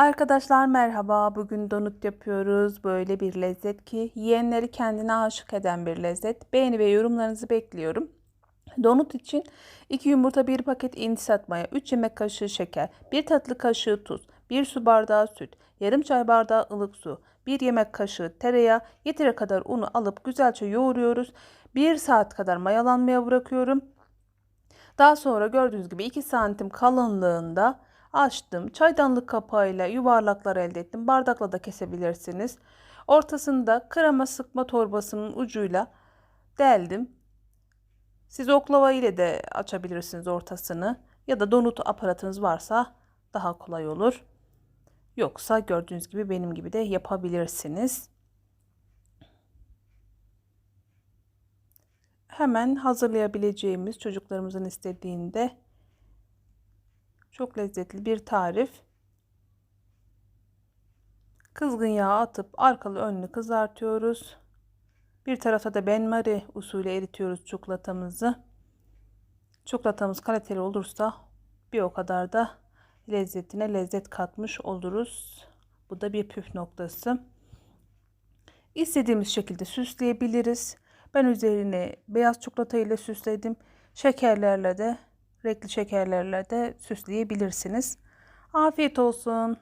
Arkadaşlar merhaba. Bugün donut yapıyoruz. Böyle bir lezzet ki yiyenleri kendine aşık eden bir lezzet. Beğeni ve yorumlarınızı bekliyorum. Donut için 2 yumurta, 1 paket insat maya, 3 yemek kaşığı şeker, 1 tatlı kaşığı tuz, 1 su bardağı süt, yarım çay bardağı ılık su, 1 yemek kaşığı tereyağı, yeteri kadar unu alıp güzelce yoğuruyoruz. 1 saat kadar mayalanmaya bırakıyorum. Daha sonra gördüğünüz gibi 2 santim kalınlığında açtım. Çaydanlık kapağıyla yuvarlaklar elde ettim. Bardakla da kesebilirsiniz. Ortasında krema sıkma torbasının ucuyla deldim. Siz oklava ile de açabilirsiniz ortasını. Ya da donut aparatınız varsa daha kolay olur. Yoksa gördüğünüz gibi benim gibi de yapabilirsiniz. Hemen hazırlayabileceğimiz çocuklarımızın istediğinde çok lezzetli bir tarif. Kızgın yağ atıp arkalı önlü kızartıyoruz. Bir tarafta da benmari usulü eritiyoruz çikolatamızı. Çikolatamız kaliteli olursa bir o kadar da lezzetine lezzet katmış oluruz. Bu da bir püf noktası. İstediğimiz şekilde süsleyebiliriz. Ben üzerine beyaz çikolata ile süsledim. Şekerlerle de, renkli şekerlerle de süsleyebilirsiniz. Afiyet olsun.